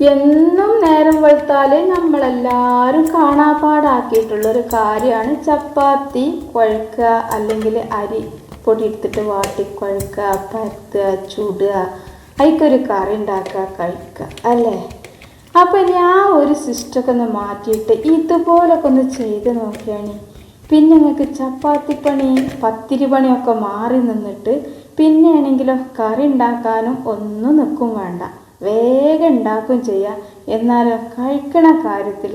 എന്നും നേരം വെളുത്താൽ നമ്മളെല്ലാവരും കാണാപ്പാടാക്കിയിട്ടുള്ളൊരു കാര്യമാണ് ചപ്പാത്തി കുഴക്കുക അല്ലെങ്കിൽ അരി പൊടി എടുത്തിട്ട് വാട്ടി കുഴക്കുക പരത്തുക ചുടുക അതിക്കൊരു കറി ഉണ്ടാക്കുക കഴിക്കുക അല്ലേ? അപ്പം ഞാൻ ഒരു സിസ്റ്റമൊക്കെ ഒന്ന് മാറ്റിയിട്ട് ഇതുപോലൊക്കെ ഒന്ന് ചെയ്ത് നോക്കിയാണ്. പിന്നെ നിങ്ങൾക്ക് ചപ്പാത്തി പണി പത്തിരി പണിയൊക്കെ മാറി നിന്നിട്ട് പിന്നെയാണെങ്കിലോ കറി ഉണ്ടാക്കാനും ഒന്നും നിൽക്കും വേണ്ട. വേഗം ഉണ്ടാക്കുകയും ചെയ്യാം. എന്നാലോ കഴിക്കണ കാര്യത്തിൽ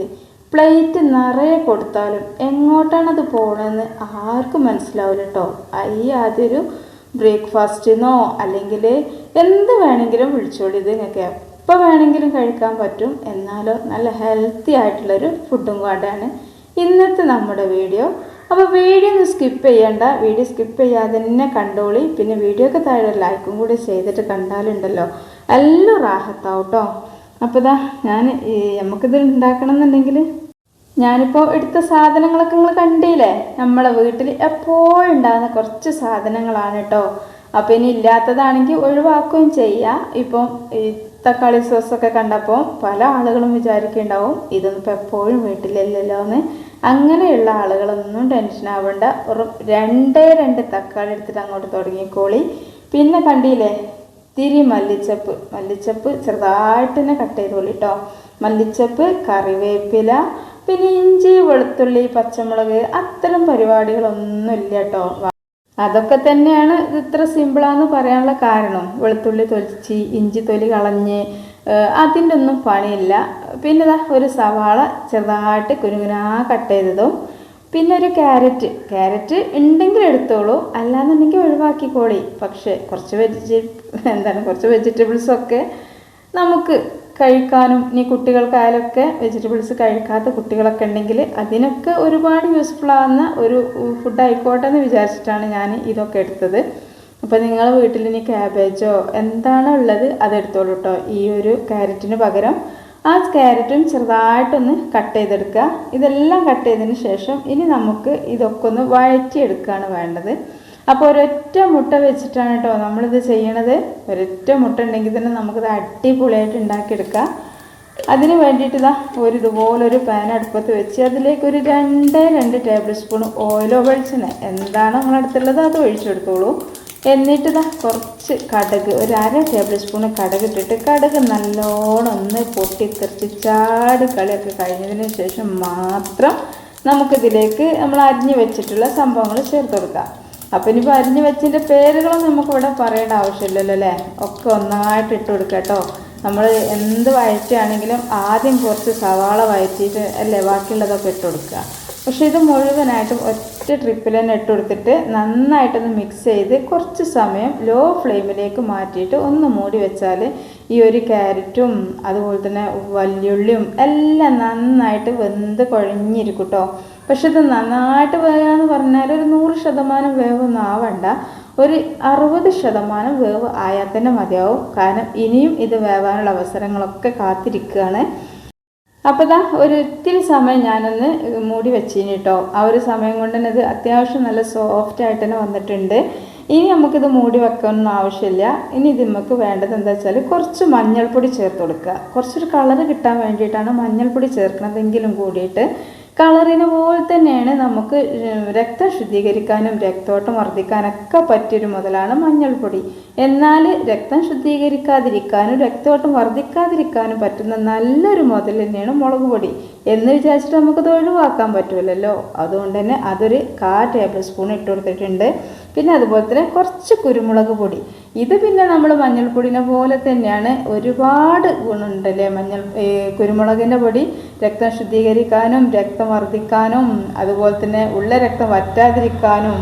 പ്ലേറ്റ് നിറയെ കൊടുത്താലും എങ്ങോട്ടാണത് പോകണമെന്ന് ആർക്കും മനസ്സിലാവില്ല കേട്ടോ ഈ ആദ്യൊരു ബ്രേക്ക്ഫാസ്റ്റിനോ അല്ലെങ്കിൽ എന്ത് വേണമെങ്കിലും വിളിച്ചോളി ഇത് നിങ്ങൾക്ക് എപ്പോൾ വേണമെങ്കിലും കഴിക്കാൻ പറ്റും. എന്നാലോ നല്ല ഹെൽത്തി ആയിട്ടുള്ളൊരു ഫുഡും കൂടെയാണ് ഇന്നത്തെ നമ്മുടെ വീഡിയോ. അപ്പോൾ വീഡിയോ ഒന്ന് സ്കിപ്പ് ചെയ്യണ്ട. വീഡിയോ സ്കിപ്പ് ചെയ്യാതെ തന്നെ കണ്ടോളി. പിന്നെ വീഡിയോ ഒക്കെ താഴെ ലൈക്കും കൂടി ചെയ്തിട്ട് കണ്ടാലുണ്ടല്ലോ. എല്ലാം റാഹത്താവും കേട്ടോ അപ്പോൾ ഇതാ ഞാൻ നമുക്കിത് ഉണ്ടാക്കണം എന്നുണ്ടെങ്കിൽ ഞാനിപ്പോൾ എടുത്ത സാധനങ്ങളൊക്കെ നിങ്ങൾ കണ്ടില്ലേ നമ്മളെ വീട്ടിൽ എപ്പോഴും ഉണ്ടാകുന്ന കുറച്ച് സാധനങ്ങളാണ് കേട്ടോ അപ്പോൾ ഇനി ഇല്ലാത്തതാണെങ്കിൽ ഒഴിവാക്കുകയും ചെയ്യാം. ഇപ്പം ഈ തക്കാളി സോസൊക്കെ കണ്ടപ്പോൾ പല ആളുകളും വിചാരിക്കുന്നുണ്ടാവും ഇതൊന്നും ഇപ്പോൾ എപ്പോഴും വീട്ടിലില്ലല്ലോ എന്ന് അങ്ങനെയുള്ള ആളുകളൊന്നും ടെൻഷൻ ആവേണ്ട. രണ്ടേ രണ്ട് തക്കാളി എടുത്തിട്ട് അങ്ങോട്ട് തുടങ്ങിക്കോളി. പിന്നെ കണ്ടില്ലേ തിരി മല്ലിച്ചപ്പ് മല്ലിച്ചപ്പ് ചെറുതായിട്ട് തന്നെ കട്ട് ചെയ്തോളി കേട്ടോ മല്ലിച്ചപ്പ് കറിവേപ്പില പിന്നെ ഇഞ്ചി വെളുത്തുള്ളി പച്ചമുളക് അത്തരം പരിപാടികളൊന്നുമില്ല കേട്ടോ അതൊക്കെ തന്നെയാണ് ഇത് ഇത്ര സിമ്പിളാന്ന് പറയാനുള്ള കാരണം. വെളുത്തുള്ളി തൊലിച്ച് ഇഞ്ചി തൊലി കളഞ്ഞ് അതിന്റെ ഒന്നും പണിയില്ല. പിന്നെ ഇതാ ഒരു സവാള ചെറുതായിട്ട് കുരുകുനാ കട്ട് ചെയ്തതും പിന്നെ ഒരു ക്യാരറ്റ് ക്യാരറ്റ് ഉണ്ടെങ്കിൽ എടുത്തോളൂ. അല്ലാന്നുണ്ടെങ്കിൽ ഒഴിവാക്കിക്കോളി. പക്ഷേ കുറച്ച് വെജി എന്താണ് കുറച്ച് വെജിറ്റബിൾസൊക്കെ നമുക്ക് കഴിക്കാനും ഇനി കുട്ടികൾക്കായാലൊക്കെ വെജിറ്റബിൾസ് കഴിക്കാത്ത കുട്ടികളൊക്കെ ഉണ്ടെങ്കിൽ അതിനൊക്കെ ഒരുപാട് യൂസ്ഫുൾ ആവുന്ന ഒരു ഫുഡ് ആയിക്കോട്ടെ എന്ന് വിചാരിച്ചിട്ടാണ് ഞാൻ ഇതൊക്കെ എടുത്തത്. അപ്പോൾ നിങ്ങൾ വീട്ടിൽ ഇനി ക്യാബേജോ എന്താണോ ഉള്ളത് അതെടുത്തോളൂ കേട്ടോ ഈ ഒരു ക്യാരറ്റിന് പകരം ആ ക്യാരറ്റും ചെറുതായിട്ടൊന്ന് കട്ട് ചെയ്തെടുക്കുക. ഇതെല്ലാം കട്ട് ചെയ്തതിന് ശേഷം ഇനി നമുക്ക് ഇതൊക്കെ ഒന്ന് വഴറ്റിയെടുക്കുകയാണ് വേണ്ടത്. അപ്പോൾ ഒരൊറ്റ മുട്ട വെച്ചിട്ടാണ് കേട്ടോ നമ്മളിത് ചെയ്യണത്. ഒരൊറ്റ മുട്ട ഉണ്ടെങ്കിൽ തന്നെ നമുക്കിത് അടിപൊളിയായിട്ട് ഉണ്ടാക്കിയെടുക്കാം. അതിന് വേണ്ടിയിട്ട് ഇതാ ഒരു ഇതുപോലൊരു പാൻ അടുപ്പത്ത് വെച്ച് അതിലേക്ക് ഒരു രണ്ട് രണ്ട് ടേബിൾ സ്പൂൺ ഓയിലോ വെളിച്ചെണ്ണ. എന്താണോ നിങ്ങളടുത്തുള്ളത് അത് ഒഴിച്ചെടുത്തോളൂ എന്നിട്ട് ഇതാ കുറച്ച് കടുക് ഒരു അര ടേബിൾ സ്പൂൺ കടുക് ഇട്ടിട്ട് കടുക് നല്ലോണം ഒന്ന് പൊട്ടിത്തെറിച്ച് ചാട് കളിയൊക്കെ കഴിഞ്ഞതിന് ശേഷം മാത്രം നമുക്കിതിലേക്ക് നമ്മൾ അരിഞ്ഞു വെച്ചിട്ടുള്ള സംഭവങ്ങൾ ചേർത്ത് കൊടുക്കാം. അപ്പം ഇനി അരിഞ്ഞു വെച്ചതിന്റെ പേരുകളൊന്നും നമുക്കിവിടെ പറയേണ്ട ആവശ്യമില്ലല്ലോ അല്ലേ? ഒക്കെ ഒന്നായിട്ട് ഇട്ട് കൊടുക്കുക കേട്ടോ. നമ്മൾ എന്ത് വഴറ്റുകയാണെങ്കിലും ആദ്യം കുറച്ച് സവാള വഴറ്റിയിട്ട് അല്ലേ ബാക്കിയുള്ളതൊക്കെ ഇട്ട് കൊടുക്കുക. പക്ഷേ ഇത് മുഴുവനായിട്ടും ഒറ്റ ട്രിപ്പിൽ തന്നെ ഇട്ട് കൊടുത്തിട്ട് നന്നായിട്ടൊന്ന് മിക്സ് ചെയ്ത് കുറച്ച് സമയം ലോ ഫ്ലെയിമിലേക്ക് മാറ്റിയിട്ട് ഒന്ന് മൂടി വെച്ചാൽ ഈ ഒരു ക്യാരറ്റും അതുപോലെ തന്നെ വല്യുള്ളിയും എല്ലാം നന്നായിട്ട് വെന്ത് കുഴഞ്ഞിരിക്കും കേട്ടോ. പക്ഷെ ഇത് നന്നായിട്ട് വേകാന്ന് പറഞ്ഞാൽ ഒരു നൂറ് ശതമാനം വേവൊന്നും ആവണ്ട. ഒരു അറുപത് ശതമാനം വേവ് ആയാൽ തന്നെ മതിയാവും. കാരണം ഇനിയും ഇത് വേവാനുള്ള അവസരങ്ങളൊക്കെ കാത്തിരിക്കുകയാണ് അപ്പോൾ ഇതാ ഒത്തിരി സമയം ഞാനൊന്ന് മൂടി വെച്ചിന് കേട്ടോ ആ ഒരു സമയം കൊണ്ട് തന്നെ ഇത് അത്യാവശ്യം നല്ല സോഫ്റ്റ് ആയിട്ട് തന്നെ വന്നിട്ടുണ്ട്. ഇനി നമുക്കിത് മൂടി വെക്കാനൊന്നും ആവശ്യമില്ല. ഇനി ഇത് നമുക്ക് വേണ്ടത് എന്താ വെച്ചാൽ കുറച്ച് മഞ്ഞൾപ്പൊടി ചേർത്ത് കൊടുക്കുക. കുറച്ചൊരു കളർ കിട്ടാൻ വേണ്ടിയിട്ടാണ് മഞ്ഞൾപ്പൊടി ചേർക്കുന്നതെങ്കിലും കൂടിയിട്ട് കളറിന് പോലെ തന്നെയാണ് നമുക്ക് രക്തം ശുദ്ധീകരിക്കാനും രക്തോട്ടം വർദ്ധിക്കാനൊക്കെ പറ്റിയൊരു മുതലാണ് മഞ്ഞൾപ്പൊടി. എന്നാൽ രക്തം ശുദ്ധീകരിക്കാതിരിക്കാനും രക്തോട്ടം വർദ്ധിക്കാതിരിക്കാനും പറ്റുന്ന നല്ലൊരു മുതൽ തന്നെയാണ് മുളക് പൊടി. എന്ന് വിചാരിച്ചിട്ട് നമുക്കത് ഒഴിവാക്കാൻ പറ്റുമല്ലോ അതുകൊണ്ട് തന്നെ അതൊരു കാ ടേബിൾ സ്പൂൺ ഇട്ട് കൊടുത്തിട്ടുണ്ട്. പിന്നെ അതുപോലെ തന്നെ കുറച്ച് കുരുമുളക് പൊടി. ഇത് പിന്നെ നമ്മൾ മഞ്ഞൾപ്പൊടിനെ പോലെ തന്നെയാണ് ഒരുപാട് ഗുണമുണ്ടല്ലേ? മഞ്ഞൾ കുരുമുളകിന്റെ പൊടി രക്തം ശുദ്ധീകരിക്കാനും രക്തം വർദ്ധിക്കാനും അതുപോലെ തന്നെ ഉള്ള രക്തം വറ്റാതിരിക്കാനും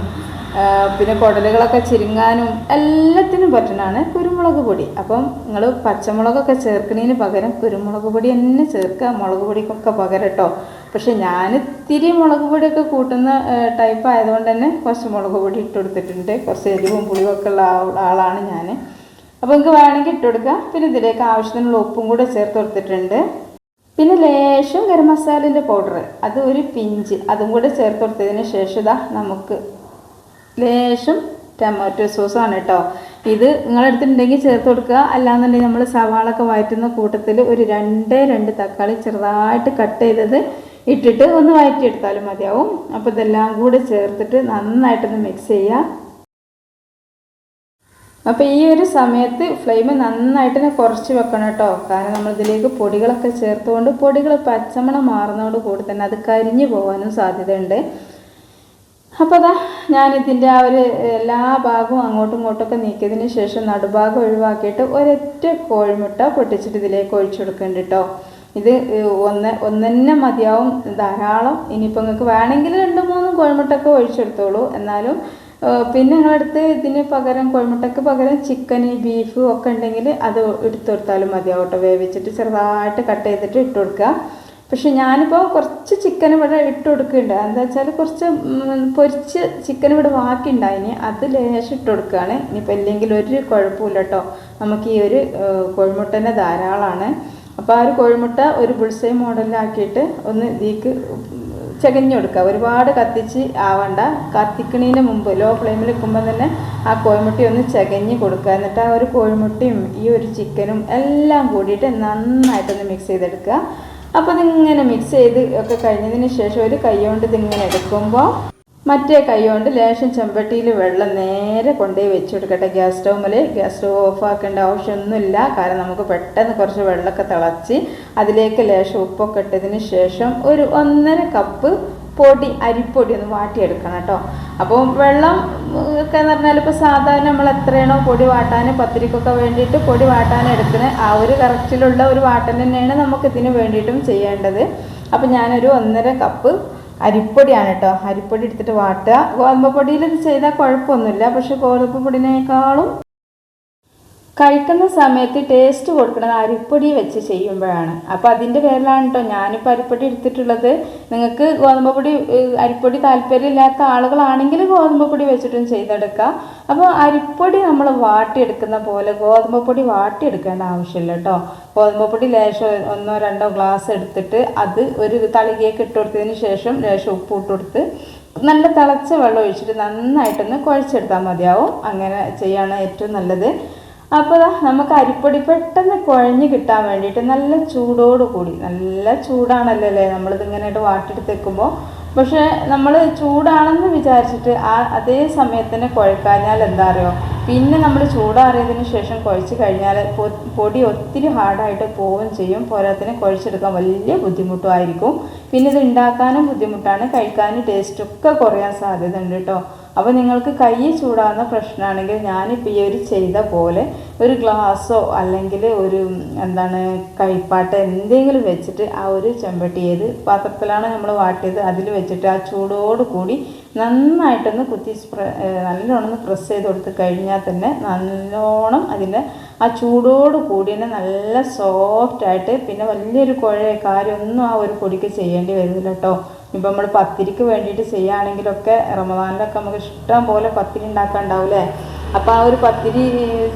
പിന്നെ കുടലുകളൊക്കെ ചിരുങ്ങാനും എല്ലാത്തിനും പറ്റുന്നതാണ് കുരുമുളക് പൊടി. അപ്പം നിങ്ങൾ പച്ചമുളകൊക്കെ ചേർക്കുന്നതിന് പകരം കുരുമുളക് പൊടി തന്നെ ചേർക്കുക. മുളക് പൊടിക്കൊക്കെ പകരം കേട്ടോ പക്ഷെ ഞാൻ ഇത്തിരി മുളക് പൊടിയൊക്കെ കൂട്ടുന്ന ടൈപ്പ് ആയതുകൊണ്ട് തന്നെ കുറച്ച് മുളക് പൊടി ഇട്ട് കൊടുത്തിട്ടുണ്ട്. കുറച്ച് എരിവും പുളിയൊക്കെ ഉള്ള ആളാണ് ഞാൻ അപ്പോൾ നിങ്ങൾക്ക് വേണമെങ്കിൽ ഇട്ട് കൊടുക്കാം. പിന്നെ ഇതിലേക്ക് ആവശ്യത്തിനുള്ള ഉപ്പും കൂടെ ചേർത്ത് കൊടുത്തിട്ടുണ്ട്. പിന്നെ ലേശം ഗരം മസാലേന്റെ പൗഡർ അത് ഒരു പിഞ്ച് അതും കൂടെ ചേർത്ത് കൊടുത്തതിന് ശേഷം ഇതാ നമുക്ക് ലേശം ടൊമാറ്റോ സോസാണ് കേട്ടോ ഇത് നിങ്ങളെടുത്തിട്ടുണ്ടെങ്കിൽ ചേർത്ത് കൊടുക്കുക. അല്ലാന്നുണ്ടെങ്കിൽ നമ്മൾ സവാളൊക്കെ വഴറ്റുന്ന കൂട്ടത്തിൽ ഒരു രണ്ടേ രണ്ട് തക്കാളി ചെറുതായിട്ട് കട്ട് ചെയ്തത് ഇട്ടിട്ട് ഒന്ന് വഴറ്റിയെടുത്താലും മതിയാവും. അപ്പോൾ ഇതെല്ലാം കൂടെ ചേർത്തിട്ട് നന്നായിട്ടൊന്ന് മിക്സ് ചെയ്യുക അപ്പോൾ ഈ ഒരു സമയത്ത് ഫ്ലെയിം നന്നായിട്ട് കുറച്ച് വെക്കണം കേട്ടോ. കാരണം നമ്മൾ ഇതിലേക്ക് പൊടികളൊക്കെ ചേർത്തുകൊണ്ട് പൊടികൾ പച്ചമണം മാറുന്നതോട് കൂടി തന്നെ അത് കരിഞ്ഞു പോകാനും സാധ്യതയുണ്ട്. അപ്പോൾ അതാ ഞാനിതിന്റെ ആ ഒരു എല്ലാ ഭാഗവും അങ്ങോട്ടും ഇങ്ങോട്ടൊക്കെ നീക്കിയതിന് ശേഷം നടുഭാഗം ഒഴിവാക്കിയിട്ട് ഒരൊറ്റ കോഴിമുട്ട പൊട്ടിച്ചിട്ട് ഇതിലേക്ക് ഒഴിച്ചു കൊടുക്കുന്നുണ്ട് കേട്ടോ ഇത് ഒന്ന് ഒന്നെന്നെ മതിയാവും ധാരാളം. ഇനിയിപ്പോൾ നിങ്ങൾക്ക് വേണമെങ്കിൽ രണ്ട് മൂന്നും കോഴിമുട്ടൊക്കെ ഒഴിച്ചെടുത്തോളൂ. എന്നാലും പിന്നെ നിങ്ങളടുത്ത് ഇതിന് പകരം കോഴിമുട്ടയ്ക്ക് പകരം ചിക്കൻ ബീഫ് ഒക്കെ ഉണ്ടെങ്കിൽ അത് എടുത്തു കൊടുത്താലും മതിയാവും കേട്ടോ വേവിച്ചിട്ട് ചെറുതായിട്ട് കട്ട് ചെയ്തിട്ട് ഇട്ട് കൊടുക്കുക. പക്ഷെ ഞാനിപ്പോൾ കുറച്ച് ചിക്കൻ ഇവിടെ ഇട്ട് കൊടുക്കുന്നുണ്ട്. എന്താ വെച്ചാൽ കുറച്ച് പൊരിച്ച് ചിക്കൻ ഇവിടെ ബാക്കി ഉണ്ടായിന്. അത് ലേശം ഇട്ട് കൊടുക്കുകയാണ്. ഇനിയിപ്പോൾ ഇല്ലെങ്കിൽ ഒരു കുഴപ്പമില്ല കേട്ടോ. നമുക്ക് ഈ ഒരു കോഴിമുട്ടേന്റെ ധാരാളമാണ് അപ്പോൾ ആ ഒരു കോഴിമുട്ട ഒരു ബുൾസൈ മോഡലിലാക്കിയിട്ട് ഒന്ന് ഇതിക്ക് ചകഞ്ഞെടുക്കുക. ഒരുപാട് കത്തിച്ച് ആവണ്ട. കത്തിക്കണീന് മുമ്പ് ലോ ഫ്ലെയിമിൽ വെക്കുമ്പോൾ തന്നെ ആ കോഴിമുട്ടി ഒന്ന് ചകഞ്ഞ് കൊടുക്കുക. എന്നിട്ട് ആ ഒരു കോഴിമുട്ടിയും ഈ ഒരു ചിക്കനും എല്ലാം കൂടിയിട്ട് നന്നായിട്ടൊന്ന് മിക്സ് ചെയ്തെടുക്കുക. അപ്പോൾ ഇതിങ്ങനെ മിക്സ് ചെയ്ത് ഒക്കെ കഴിഞ്ഞതിന് ശേഷം ഒരു കൈ കൊണ്ട് ഇതിങ്ങനെ എടുക്കുമ്പോൾ മറ്റേ കൈ കൊണ്ട് ലേശം ചെമ്പട്ടിയിൽ വെള്ളം നേരെ കൊണ്ടുപോയി വെച്ച് കൊടുക്കട്ടെ ഗ്യാസ് സ്റ്റൗമിൽ ഗ്യാസ് സ്റ്റവ് ഓഫ് ആക്കേണ്ട ആവശ്യമൊന്നുമില്ല. കാരണം നമുക്ക് പെട്ടെന്ന് കുറച്ച് വെള്ളമൊക്കെ തിളച്ച് അതിലേക്ക് ലേശം ഉപ്പൊക്കെ ഇട്ടതിന് ശേഷം ഒരു ഒന്നര കപ്പ് പൊടി അരിപ്പൊടി ഒന്ന് വാട്ടിയെടുക്കണം കേട്ടോ. അപ്പോൾ വെള്ളം ഒക്കെ എന്ന് പറഞ്ഞാൽ ഇപ്പോൾ സാധാരണ നമ്മൾ എത്രയാണോ പൊടി വാട്ടാൻ പത്തിരിക്കൊക്കെ വേണ്ടിയിട്ട് പൊടി വാട്ടാൻ എടുക്കുന്നത് ആ ഒരു കറക്റ്റിലുള്ള ഒരു വാട്ടൽ തന്നെയാണ് നമുക്ക് ഇതിന് വേണ്ടിയിട്ടും ചെയ്യേണ്ടത്. അപ്പോൾ ഞാനൊരു ഒന്നര കപ്പ് അരിപ്പൊടിയാണ് കേട്ടോ. അരിപ്പൊടി എടുത്തിട്ട് വാട്ടുക. ഗോതമ്പ് പൊടിയിൽ ഇത് ചെയ്താൽ കുഴപ്പമൊന്നുമില്ല. പക്ഷെ ഗോതമ്പ് പൊടിനേക്കാളും കഴിക്കുന്ന സമയത്ത് ടേസ്റ്റ് കൊടുക്കുന്നത് അരിപ്പൊടി വെച്ച് ചെയ്യുമ്പോഴാണ്. അപ്പോൾ അതിന്റെ പേരിലാണ് കേട്ടോ ഞാനിപ്പോൾ അരിപ്പൊടി എടുത്തിട്ടുള്ളത്. നിങ്ങൾക്ക് ഗോതമ്പ് പൊടി അരിപ്പൊടി താല്പര്യമില്ലാത്ത ആളുകളാണെങ്കിൽ ഗോതമ്പ് പൊടി വെച്ചിട്ടും ചെയ്തെടുക്കാം. അപ്പോൾ അരിപ്പൊടി നമ്മൾ വാട്ടിയെടുക്കുന്ന പോലെ ഗോതമ്പ് പൊടി വാട്ടിയെടുക്കേണ്ട ആവശ്യമില്ല കേട്ടോ ഗോതമ്പ് പൊടി ലേശം ഒന്നോ രണ്ടോ ഗ്ലാസ് എടുത്തിട്ട് അത് ഒരു തളികയൊക്കെ ഇട്ട് കൊടുത്തതിന് ശേഷം ലേശം ഉപ്പ് ഇട്ട് കൊടുത്ത് നല്ല തിളച്ച വെള്ളം ഒഴിച്ചിട്ട് നന്നായിട്ടൊന്ന് കുഴച്ചെടുത്താൽ മതിയാവും. അങ്ങനെ ചെയ്യാണ് ഏറ്റവും നല്ലത്. അപ്പോൾ നമുക്ക് അരിപ്പൊടി പെട്ടെന്ന് കുഴഞ്ഞ് കിട്ടാൻ വേണ്ടിയിട്ട് നല്ല ചൂടോട് കൂടി നല്ല ചൂടാണല്ലോ അല്ലേ? നമ്മളിതിങ്ങനെയായിട്ട് വാട്ടിയെടുത്ത് വെക്കുമ്പോൾ പക്ഷേ നമ്മൾ ചൂടാണെന്ന് വിചാരിച്ചിട്ട് ആ അതേ സമയത്തന്നെ കുഴക്കാഞ്ഞാൽ എന്താ അറിയോ? പിന്നെ നമ്മൾ ചൂടാറിയതിന് ശേഷം കുഴച്ച് കഴിഞ്ഞാൽ പൊടി ഒത്തിരി ഹാർഡായിട്ട് പോവുകയും ചെയ്യും. പോരാത്തിന് കുഴച്ചെടുക്കാൻ വലിയ ബുദ്ധിമുട്ടുമായിരിക്കും. പിന്നെ ഇത് ഉണ്ടാക്കാനും ബുദ്ധിമുട്ടാണ്. കഴിക്കാനും ടേസ്റ്റൊക്കെ കുറയാൻ സാധ്യത ഉണ്ട് കേട്ടോ. അപ്പോൾ നിങ്ങൾക്ക് കൈ ചൂടാകുന്ന പ്രശ്നമാണെങ്കിൽ ഞാനിപ്പോൾ ഈ ഒരു ചെയ്ത പോലെ ഒരു ഗ്ലാസ്സോ അല്ലെങ്കിൽ ഒരു എന്താണ് കൈപ്പാട്ട് എന്തെങ്കിലും വെച്ചിട്ട് ആ ഒരു ചെമ്പട്ടി ഏത് പാത്രത്തിലാണ് നമ്മൾ വാട്ടിയത് അതിൽ വെച്ചിട്ട് ആ ചൂടോട് കൂടി നന്നായിട്ടൊന്ന് കുത്തി നല്ലോണം പ്രസ് ചെയ്ത് കൊടുത്ത് കഴിഞ്ഞാൽ തന്നെ നല്ലോണം അതിന്റെ ആ ചൂടോട് കൂടി തന്നെ നല്ല സോഫ്റ്റായിട്ട് പിന്നെ വലിയൊരു കുഴയ കാര്യമൊന്നും ആ ഒരു പൊടിക്ക് ചെയ്യേണ്ടി വരുന്നില്ല കേട്ടോ. ഇപ്പം നമ്മൾ പത്തിരിക്ക് വേണ്ടിയിട്ട് ചെയ്യുകയാണെങ്കിലൊക്കെ റമദാനിലൊക്കെ നമുക്ക് ഇഷ്ടം പോലെ പത്തിരി ഉണ്ടാക്കാൻ ഉണ്ടാക്കാണ്ടാവില്ലേ അപ്പോൾ ആ ഒരു പത്തിരി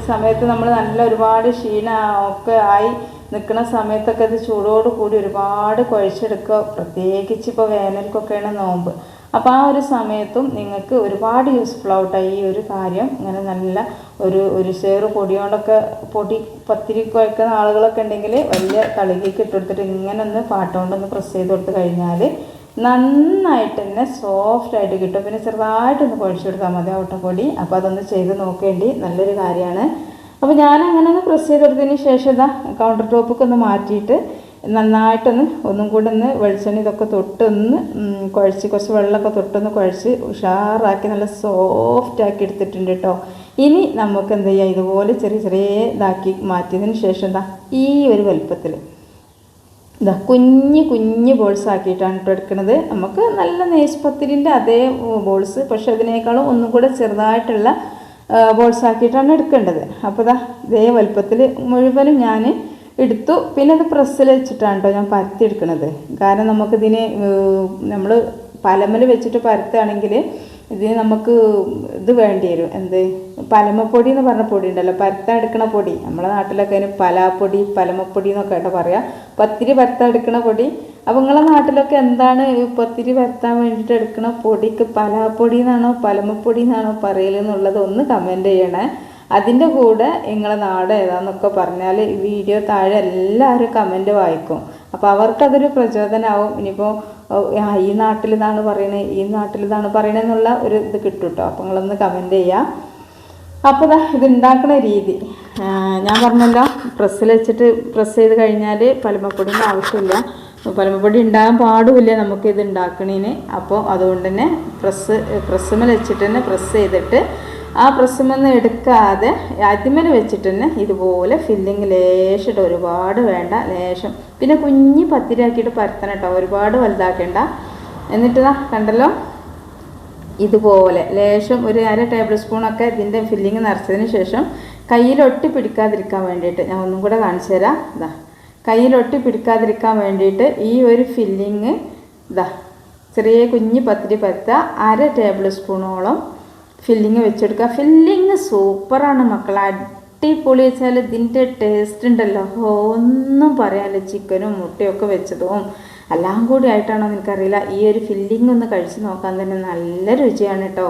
സമയത്ത് നമ്മൾ നല്ല ഒരുപാട് ക്ഷീണ ഒക്കെ ആയി നിൽക്കുന്ന സമയത്തൊക്കെ ഇത് ചൂടോട് കൂടി ഒരുപാട് കുഴച്ചെടുക്കുക. പ്രത്യേകിച്ച് ഇപ്പോൾ വേനൽക്കൊക്കെയാണ് നോമ്പ്. അപ്പോൾ ആ ഒരു സമയത്തും നിങ്ങൾക്ക് ഒരുപാട് യൂസ്ഫുൾ ആവട്ടെ ഈ ഒരു കാര്യം. ഇങ്ങനെ നല്ല ഒരു ഒരു ചേറ് പൊടി കൊണ്ടൊക്കെ പൊടി പത്തിരി കുഴക്കുന്ന ആളുകളൊക്കെ ഉണ്ടെങ്കിൽ വലിയ തളികയ്ക്ക് ഇട്ടെടുത്തിട്ട് ഇങ്ങനെ ഒന്ന് പാട്ടുകൊണ്ടൊന്ന് പ്രസ് ചെയ്ത് കൊടുത്ത് കഴിഞ്ഞാൽ നന്നായിട്ട് തന്നെ സോഫ്റ്റ് ആയിട്ട് കിട്ടും. പിന്നെ ചെറുതായിട്ടൊന്ന് കുഴച്ച് കൊടുത്താൽ മതി ഓട്ടപ്പൊടി അപ്പോൾ അതൊന്ന് ചെയ്ത് നോക്കേണ്ടി നല്ലൊരു കാര്യമാണ്. അപ്പോൾ ഞാൻ അങ്ങനെ ഒന്ന് പ്രസ് ചെയ്തെടുത്തതിന് ശേഷം ഇതാ കൗണ്ടർ ടോപ്പൊക്കെ ഒന്ന് മാറ്റിയിട്ട് നന്നായിട്ടൊന്ന് ഒന്നും കൂടെ ഒന്ന് വെളിച്ചെണ്ണ ഇതൊക്കെ തൊട്ടൊന്ന് കുഴച്ച് കുറച്ച് വെള്ളമൊക്കെ തൊട്ടൊന്ന് കുഴച്ച് ഉഷാറാക്കി നല്ല സോഫ്റ്റ് ആക്കി എടുത്തിട്ടുണ്ട് കേട്ടോ ഇനി നമുക്ക് എന്ത് ചെയ്യാം? ഇതുപോലെ ചെറിയ ചെറിയ ഇതാക്കി മാറ്റിയതിന് ശേഷം എന്താ ഈ ഒരു വലുപ്പത്തിൽ ഇതാ കുഞ്ഞ് കുഞ്ഞ് ബോൾസ് ആക്കിയിട്ടാണ് കേട്ടോ എടുക്കുന്നത് നമുക്ക് നല്ല നെയ്സ്പത്തിരിന്റെ അതേ ബോൾസ് പക്ഷെ അതിനേക്കാളും ഒന്നും കൂടെ ചെറുതായിട്ടുള്ള ബോൾസ് ആക്കിയിട്ടാണ് എടുക്കേണ്ടത്. അപ്പോൾ ഇതാ ഇതേ വലുപ്പത്തിൽ മുഴുവനും ഞാൻ എടുത്തു. പിന്നെ അത് പ്രസ്സിൽ വെച്ചിട്ടാണ് കേട്ടോ ഞാൻ പരത്തി എടുക്കുന്നത് കാരണം നമുക്കിതിന് നമ്മൾ പലമൽ വെച്ചിട്ട് പരത്തുകയാണെങ്കിൽ ഇതിന് നമുക്ക് ഇത് വേണ്ടി വരും. എന്ത്? പലമപ്പൊടി എന്ന് പറഞ്ഞ പൊടി ഉണ്ടല്ലോ. പരത്താൻ എടുക്കണ പൊടി. നമ്മളെ നാട്ടിലൊക്കെ അതിന് പലാപ്പൊടി പലമപ്പൊടി എന്നൊക്കെ ആയിട്ട് പറയാം. പത്തിരി പരത്താൻ എടുക്കണ പൊടി. അപ്പോൾ നിങ്ങളെ നാട്ടിലൊക്കെ എന്താണ് പത്തിരി പരത്താൻ വേണ്ടിയിട്ട് എടുക്കണ പൊടിക്ക് പലാപ്പൊടി എന്നാണോ പലമപ്പൊടി എന്നാണോ പറയലെന്നുള്ളത് ഒന്ന് കമന്റ് ചെയ്യണേ. അതിന്റെ കൂടെ നിങ്ങളെ നാട് ഏതാന്നൊക്കെ പറഞ്ഞാൽ ഈ വീഡിയോ താഴെ എല്ലാവരും കമന്റ് വായിക്കും. അപ്പോൾ അവർക്കതൊരു പ്രചോദനമാവും ഇനിയിപ്പോൾ ഈ നാട്ടിൽ ഇതാണ് പറയണേ ഈ നാട്ടിൽ ഇതാണ് പറയണേ എന്നുള്ള ഒരു ഇത് കിട്ടും കേട്ടോ അപ്പോൾ നിങ്ങളൊന്ന് കമന്റ് ചെയ്യുക അപ്പോൾ ഇത് ഉണ്ടാക്കുന്ന രീതി. ഞാൻ പറഞ്ഞല്ലോ പ്രസ്സിൽ വെച്ചിട്ട് പ്രസ് ചെയ്ത് കഴിഞ്ഞാൽ പലമപ്പൊടിന്റെ ആവശ്യമില്ല. പലമപ്പൊടി ഉണ്ടാകാൻ പാടുമില്ല നമുക്ക് ഇത് ഉണ്ടാക്കണേന്. അപ്പോൾ അതുകൊണ്ട് തന്നെ പ്രസ് പ്രസ്സുമ്മൽ വെച്ചിട്ട് തന്നെ പ്രസ് ചെയ്തിട്ട് ആ പ്രസ്സുമെന്ന് എടുക്കാതെ അതിമൽ വെച്ചിട്ട് തന്നെ ഇതുപോലെ ഫില്ലിങ് ലേശിട്ട് ഒരുപാട് വേണ്ട ലേശം. പിന്നെ കുഞ്ഞി പത്തിരിയാക്കിയിട്ട് പരത്തണം കേട്ടോ ഒരുപാട് വലുതാക്കേണ്ട. എന്നിട്ട് കണ്ടല്ലോ? ഇതുപോലെ ലേശം ഒരു അര ടേബിൾ സ്പൂണൊക്കെ ഇതിന്റെ ഫില്ലിങ് നിറച്ചതിന് ശേഷം കയ്യിൽ ഒട്ടി പിടിക്കാതിരിക്കാൻ വേണ്ടിയിട്ട് ഞാൻ ഒന്നും കൂടെ കാണിച്ചു തരാം. ഇതാ കയ്യിൽ ഒട്ടി പിടിക്കാതിരിക്കാൻ വേണ്ടിയിട്ട് ഈ ഒരു ഫില്ലിങ് ഇതാ ചെറിയ കുഞ്ഞ് പത്തിരി പത്ത അര ടേബിൾ സ്പൂണോളം ഫില്ലിങ് വെച്ചെടുക്കുക. ഫില്ലിങ് സൂപ്പറാണ് മക്കളെ. അടിപൊളി വെച്ചാൽ ഇതിന്റെ ടേസ്റ്റ് ഉണ്ടല്ലോ. ഒന്നും പറയാനില്ല. ചിക്കനും മുട്ടയൊക്കെ വെച്ചതും എല്ലാം കൂടി ആയിട്ടാണോ എനിക്കറിയില്ല ഈ ഒരു ഫില്ലിംഗ് ഒന്ന് കഴിച്ച് നോക്കാൻ തന്നെ നല്ല രുചിയാണ് കേട്ടോ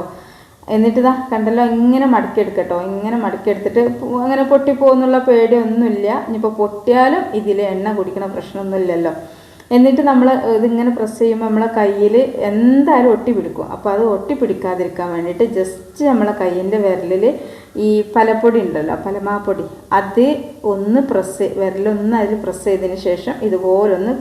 എന്നിട്ട് ഇതാ കണ്ടല്ലോ ഇങ്ങനെ മടക്കിയെടുക്കട്ടോ ഇങ്ങനെ മടക്കിയെടുത്തിട്ട് അങ്ങനെ പൊട്ടിപ്പോകുന്നുള്ള പേടിയൊന്നുമില്ല. ഇനിയിപ്പോൾ പൊട്ടിയാലും ഇതിൽ എണ്ണ കുടിക്കണ പ്രശ്നമൊന്നുമില്ലല്ലോ. എന്നിട്ട് നമ്മൾ ഇതിങ്ങനെ പ്രസ് ചെയ്യുമ്പോൾ നമ്മളെ കയ്യിൽ എന്തായാലും ഒട്ടി പിടിക്കും അപ്പോൾ അത് ഒട്ടി പിടിക്കാതിരിക്കാൻ വേണ്ടിയിട്ട് ജസ്റ്റ് നമ്മളെ കയ്യിന്റെ വിരലിൽ ഈ പലപ്പൊടി ഉണ്ടല്ലോ പലമാപ്പൊടി. അത് ഒന്ന് പ്രസ് വിരലൊന്ന് അതിൽ പ്രസ് ചെയ്തതിന് ശേഷം ഇതുപോലൊന്ന്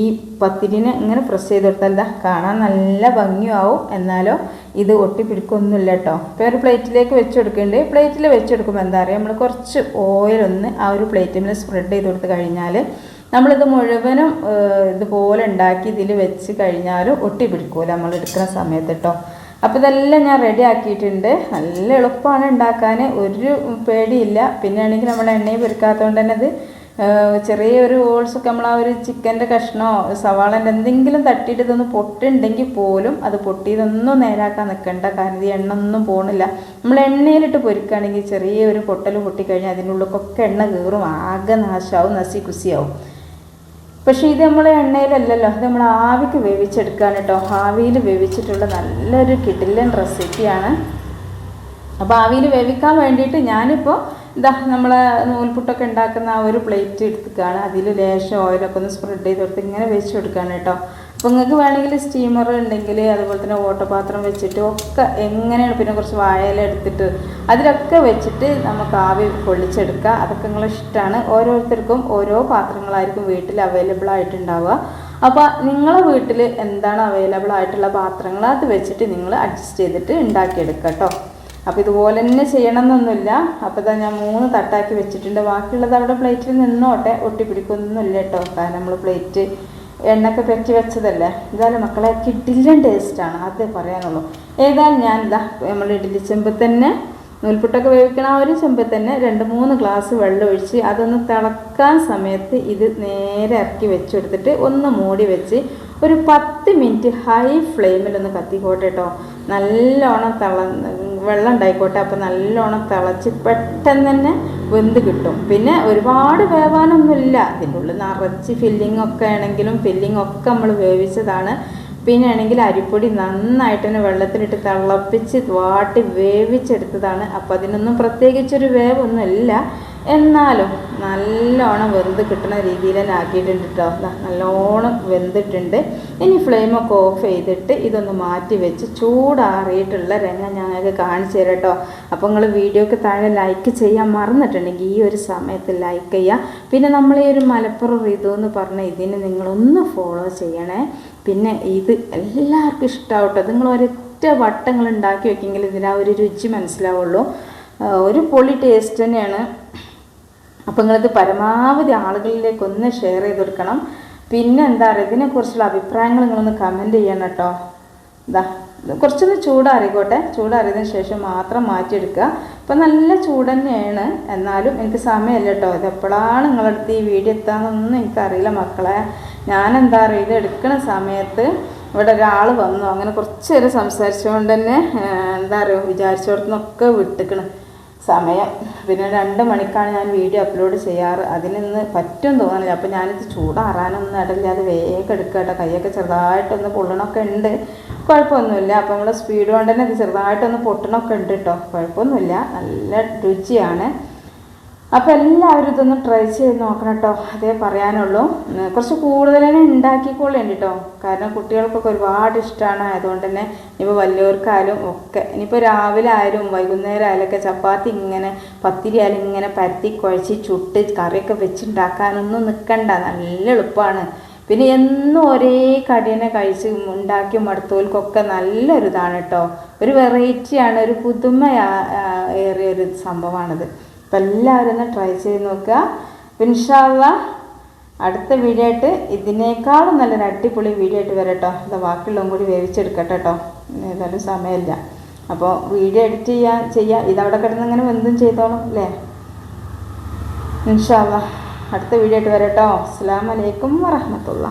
ഈ പത്തിരിനെ ഇങ്ങനെ പ്രസ് ചെയ്ത് കൊടുത്താൽ ദാ കാണാൻ നല്ല ഭംഗിയാവും. എന്നാലോ ഇത് ഒട്ടിപ്പിടിക്കൊന്നുമില്ല കേട്ടോ ഇപ്പോൾ ഒരു പ്ലേറ്റിലേക്ക് വെച്ച് കൊടുക്കുന്നുണ്ട് പ്ലേറ്റിൽ വെച്ചെടുക്കുമ്പോൾ എന്താ പറയുക നമ്മൾ കുറച്ച് ഓയിലൊന്ന് ആ ഒരു പ്ലേറ്റിൽ സ്പ്രെഡ് ചെയ്ത് കൊടുത്ത് കഴിഞ്ഞാൽ നമ്മളിത് മുഴുവനും ഇതുപോലെ ഉണ്ടാക്കി ഇതിൽ വെച്ച് കഴിഞ്ഞാലും ഒട്ടി പിടിക്കൂല നമ്മൾ എടുക്കുന്ന സമയത്ത് കേട്ടോ അപ്പോൾ ഇതെല്ലാം ഞാൻ റെഡി ആക്കിയിട്ടുണ്ട്. നല്ല എളുപ്പമാണ് ഉണ്ടാക്കാൻ. ഒരു പേടിയില്ല. പിന്നെ ആണെങ്കിൽ നമ്മൾ എണ്ണയിൽ പെരുക്കാത്തതുകൊണ്ട് തന്നെ ഏഹ്, ചെറിയൊരു ഹോൾസൊക്കെ നമ്മൾ ആ ഒരു ചിക്കന്റെ കഷ്ണമോ സവാളന്റെ എന്തെങ്കിലും തട്ടിയിട്ട് ഇതൊന്ന് പൊട്ടുണ്ടെങ്കിൽ പോലും അത് പൊട്ടിയതൊന്നും നേരാക്കാൻ നിൽക്കണ്ട. കാരണം ഇത് എണ്ണ ഒന്നും പോണില്ല. നമ്മൾ എണ്ണയിലിട്ട് പൊരിക്കുകയാണെങ്കിൽ ചെറിയൊരു പൊട്ടൽ പൊട്ടിക്കഴിഞ്ഞാൽ അതിനുള്ളിലൊക്കെ എണ്ണ കീറും ആകെ നാശമാവും നസി കുസിയാവും. പക്ഷേ ഇത് നമ്മൾ എണ്ണയിലല്ലല്ലോ ഇത് നമ്മൾ ആവിക്ക് വേവിച്ചെടുക്കുകയാണ് കേട്ടോ. ആവിയിൽ വേവിച്ചിട്ടുള്ള നല്ലൊരു കിടിലൻ റെസിപ്പിയാണ്. അപ്പോൾ ആവിയിൽ വേവിക്കാൻ വേണ്ടിയിട്ട് ഞാനിപ്പോൾ ഇതാ നമ്മളെ നൂൽപുട്ടൊക്കെ ഉണ്ടാക്കുന്ന ആ ഒരു പ്ലേറ്റ് എടുത്തുക്കാണ്. അതിൽ ലേശം ഓയിലൊക്കെ ഒന്ന് സ്പ്രെഡ് ചെയ്ത് കൊടുത്ത് ഇങ്ങനെ വെച്ച് കൊടുക്കുകയാണ് കേട്ടോ. അപ്പോൾ നിങ്ങൾക്ക് വേണമെങ്കിൽ സ്റ്റീമർ ഉണ്ടെങ്കിൽ അതുപോലെ തന്നെ ഓട്ടപാത്രം വെച്ചിട്ട് ഒക്കെ എങ്ങനെയാണ് പിന്നെ കുറച്ച് വാഴയില എടുത്തിട്ട് അതിലൊക്കെ വെച്ചിട്ട് നമുക്ക് ആവി പൊള്ളിച്ചെടുക്കുക അതൊക്കെ നിങ്ങൾ ഇഷ്ടമാണ് ഓരോരുത്തർക്കും ഓരോ പാത്രങ്ങളായിരിക്കും വീട്ടിൽ അവൈലബിൾ ആയിട്ടുണ്ടാവുക. അപ്പോൾ നിങ്ങളെ വീട്ടിൽ എന്താണ് അവൈലബിൾ ആയിട്ടുള്ള പാത്രങ്ങൾ അത് വെച്ചിട്ട് നിങ്ങൾ അഡ്ജസ്റ്റ് ചെയ്തിട്ട് ഉണ്ടാക്കിയെടുക്കുക കേട്ടോ. അപ്പോൾ ഇതുപോലെ തന്നെ ചെയ്യണം എന്നൊന്നുമില്ല അപ്പോൾ ഇതാ ഞാൻ മൂന്ന് തട്ടാക്കി വെച്ചിട്ടുണ്ട്. ബാക്കിയുള്ളത് അവിടെ പ്ലേറ്റിൽ നിന്നോട്ടെ. ഒട്ടിപ്പിടിക്കൊന്നുമില്ല കേട്ടോ. കാരണം നമ്മൾ പ്ലേറ്റ് എണ്ണയൊക്കെ പെറ്റി വെച്ചതല്ലേ? ഇതായാലും മക്കളെ കിഡിലും ടേസ്റ്റാണ്. അതേ പറയാനുള്ളൂ. ഏതായാലും ഞാൻ ഇതാ നമ്മൾ ഇഡ്ഡലി ചെമ്പിൽ തന്നെ നൂൽപുട്ടൊക്കെ വേവിക്കണ ആ ഒരു ചെമ്പിൽ തന്നെ രണ്ട് മൂന്ന് ഗ്ലാസ് വെള്ളം ഒഴിച്ച് അതൊന്ന് തിളക്കാൻ സമയത്ത് ഇത് നേരെ ഇറക്കി വെച്ചെടുത്തിട്ട് ഒന്ന് മൂടി വെച്ച് ഒരു പത്ത് മിനിറ്റ് ഹൈ ഫ്ലെയിമിലൊന്ന് കത്തിക്കോട്ടെ കേട്ടോ നല്ലോണം തിള വെള്ളം ഉണ്ടായിക്കോട്ടെ അപ്പോൾ നല്ലോണം തിളച്ച് പെട്ടെന്ന് തന്നെ വെന്ത് കിട്ടും. പിന്നെ ഒരുപാട് വേവാനൊന്നുമില്ല. ഇതിന്റെ ഉള്ളിൽ നിറച്ച് ഫില്ലിംഗ് ഒക്കെ ആണെങ്കിലും ഫില്ലിംഗ് ഒക്കെ നമ്മൾ വേവിച്ചതാണ്. പിന്നെ ആണെങ്കിൽ അരിപ്പൊടി നന്നായിട്ട് തന്നെ വെള്ളത്തിലിട്ട് തിളപ്പിച്ച് വാട്ടി വേവിച്ചെടുത്തതാണ്. അപ്പോൾ അതിനൊന്നും പ്രത്യേകിച്ചൊരു വേവൊന്നുമില്ല. എന്നാലും നല്ലോണം വെന്ത് കിട്ടുന്ന രീതിയിൽ തന്നെ ആക്കിയിട്ടുണ്ട് കേട്ടോ നല്ലോണം വെന്തിട്ടുണ്ട്. ഇനി ഫ്ലെയിമൊക്കെ ഓഫ് ചെയ്തിട്ട് ഇതൊന്ന് മാറ്റി വെച്ച് ചൂടാറിയിട്ടുള്ള രംഗം ഞങ്ങൾക്ക് കാണിച്ചു തരാം കേട്ടോ അപ്പോൾ നിങ്ങൾ വീഡിയോക്ക് താഴെ ലൈക്ക് ചെയ്യാൻ മറന്നിട്ടുണ്ടെങ്കിൽ ഈ ഒരു സമയത്ത് ലൈക്ക് ചെയ്യുക പിന്നെ നമ്മൾ ഈ ഒരു മലപ്പുറം ഋതു എന്ന് പറഞ്ഞ ഇതിന് നിങ്ങളൊന്ന് ഫോളോ ചെയ്യണേ. പിന്നെ ഇത് എല്ലാവർക്കും ഇഷ്ടമാവട്ടോ നിങ്ങൾ ഒരൊറ്റ വട്ടങ്ങൾ ഉണ്ടാക്കി വെക്കെങ്കിൽ ഇതിന് ഒരു രുചി മനസ്സിലാവുള്ളൂ. ഒരു പൊളി ടേസ്റ്റ് തന്നെയാണ്. അപ്പോൾ നിങ്ങളിത് പരമാവധി ആളുകളിലേക്ക് ഒന്ന് ഷെയർ ചെയ്ത് കൊടുക്കണം. പിന്നെ എന്താ പറയുക ഇതിനെക്കുറിച്ചുള്ള അഭിപ്രായങ്ങൾ നിങ്ങളൊന്ന് കമന്റ് ചെയ്യണം കേട്ടോ. ഇതാ കുറച്ചൊന്ന് ചൂടാറിക്കോട്ടെ. ചൂടാറിയതിന് ശേഷം മാത്രം മാറ്റിയെടുക്കുക. ഇപ്പം നല്ല ചൂട് തന്നെയാണ്. എന്നാലും എനിക്ക് സമയമല്ല കേട്ടോ. ഇത് എപ്പോഴാണ് നിങ്ങളടുത്ത് ഈ വീഡിയോ എത്താമെന്നൊന്നും എനിക്കറിയില്ല മക്കളെ. ഞാൻ എന്താ പറയുക ഇത് എടുക്കുന്ന സമയത്ത് ഇവിടെ ഒരാൾ വന്നു. അങ്ങനെ കുറച്ച് നേരം സംസാരിച്ചുകൊണ്ട് തന്നെ എന്താ പറയുക വിചാരിച്ചോടത്തുനിന്നൊക്കെ വിട്ടിക്കണ്. സമയം. പിന്നെ രണ്ട് മണിക്കാണ് ഞാൻ വീഡിയോ അപ്ലോഡ് ചെയ്യാറ്. അതിനിന്ന് പറ്റും തോന്നുന്നില്ല അപ്പോൾ ഞാനിത് ചൂടാറാനൊന്നും ഇടയില്ല അത് വേഗം എടുക്കുക കേട്ടോ കൈയൊക്കെ ചെറുതായിട്ടൊന്ന് പൊള്ളണമൊക്കെ ഉണ്ട് കുഴപ്പമൊന്നുമില്ല. അപ്പോൾ നമ്മൾ സ്പീഡ് കൊണ്ട് തന്നെ ചെറുതായിട്ടൊന്ന് പൊട്ടണമൊക്കെ ഉണ്ട് കേട്ടോ കുഴപ്പമൊന്നുമില്ല. നല്ല രുചിയാണ്. അപ്പോൾ എല്ലാവരും ഇതൊന്ന് ട്രൈ ചെയ്ത് നോക്കണം കേട്ടോ അതേ പറയാനുള്ളൂ. കുറച്ച് കൂടുതൽ തന്നെ ഉണ്ടാക്കിക്കോളേണ്ടി കേട്ടോ കാരണം കുട്ടികൾക്കൊക്കെ ഒരുപാട് ഇഷ്ടമാണ് ആയതുകൊണ്ട് തന്നെ ഇപ്പോൾ വലിയവർക്കായാലും ഒക്കെ ഇനിയിപ്പോൾ രാവിലെ ആയാലും വൈകുന്നേരം ആയാലൊക്കെ ചപ്പാത്തി ഇങ്ങനെ പത്തിരി ആയാലും ഇങ്ങനെ പരത്തി കുഴച്ച് ചുട്ട് കറിയൊക്കെ വെച്ചുണ്ടാക്കാനൊന്നും നിൽക്കണ്ട നല്ല എളുപ്പമാണ് പിന്നെ എന്നും ഒരേ കടിനെ കഴിച്ച് ഉണ്ടാക്കി മടുത്തോൽക്കൊക്കെ നല്ലൊരിതാണ് കേട്ടോ ഒരു വെറൈറ്റിയാണ് ഒരു പുതുമ ഏറിയ ഒരു സംഭവമാണിത് അപ്പം എല്ലാവരും ഒന്ന് ട്രൈ ചെയ്ത് നോക്കുക. പിൻഷാള്ള അടുത്ത വീഡിയോ ആയിട്ട് ഇതിനേക്കാളും നല്ലൊരു അടിപൊളി വീഡിയോ ആയിട്ട് വരട്ടോ അത് ബാക്കിയുള്ളതും കൂടി വേവിച്ചെടുക്കട്ടെ കേട്ടോ. ഏതായാലും സമയമില്ല. അപ്പോൾ വീഡിയോ എഡിറ്റ് ചെയ്യാൻ ചെയ്യാം. ഇതവിടെ കിടന്ന് അങ്ങനെ എന്തും ചെയ്തോളും അല്ലേ? ഇൻഷാല്ല അടുത്ത വീഡിയോ ആയിട്ട് വരട്ടോ അസ്സാം വലൈക്കും വറഹമത്തുള്ള